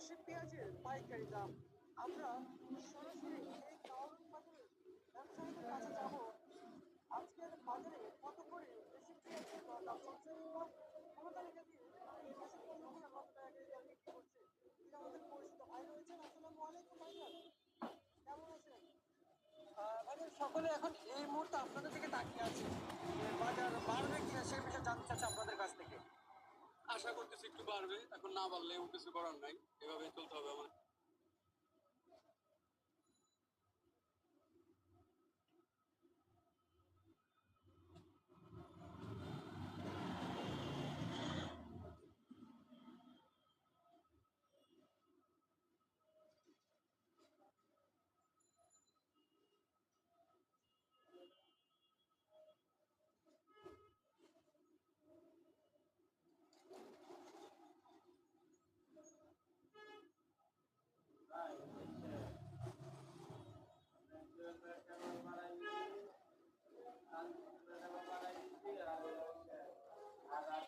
দেশি পেঁয়াজের পাইকারি দাম। আমরা সরাসরি এই ব্যবসায়ীদের কাছে যাব। আজকের বাজারে কত করে দেশি পেঁয়াজের দাম চলছে? এবং কোনো তালিকা দিয়ে দেশের পণ্যগুলো কত করছে? তিনি আমাদের পরিচিত ভাই রয়েছেন। আসসালামু আলাইকুম ভাইজান কেমন আছেন? ভাইজান সকলে এখন এই মুহূর্তে আপনাদের দিকে তাকিয়ে আছে যে বাজার বাড়বে কিনা সেই বিষয়ে জানতে চাচ্ছে আপনাদের কাছ থেকে পারবে একটু বাড়বে এখন না বাড়লেও কিছু করার নাই। এভাবে চলতে হবে আমার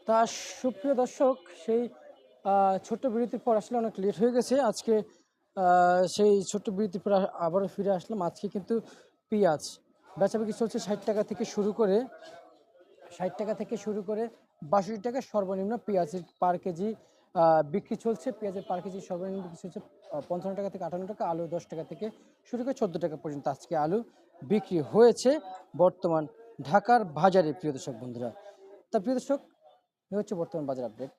তা সুপ্রিয় দর্শক, সেই ছোট্ট বিরতির পর আসলে অনেক লেট হয়ে গেছে। আজকে সেই ছোট্ট বিরতির পর আবারও ফিরে আসলাম। আজকে কিন্তু পেঁয়াজ। বেচাবিক্রি চলছে ষাট টাকা থেকে শুরু করে, ষাট টাকা থেকে শুরু করে বাষট্টি টাকা সর্বনিম্ন পেঁয়াজের পার কেজি বিক্রি চলছে। পেঁয়াজের পার কেজি সর্বনিম্ন বিক্রি চলছে পঞ্চান্ন টাকা থেকে আটান্ন টাকা, আলু দশ টাকা থেকে শুরু করে চোদ্দ টাকা পর্যন্ত আজকে আলু বিক্রি হয়েছে বর্তমান ঢাকার বাজারে, প্রিয় দর্শক বন্ধুরা। তা প্রিয় দর্শক এ হচ্ছে বর্তমান বাজার আপডেট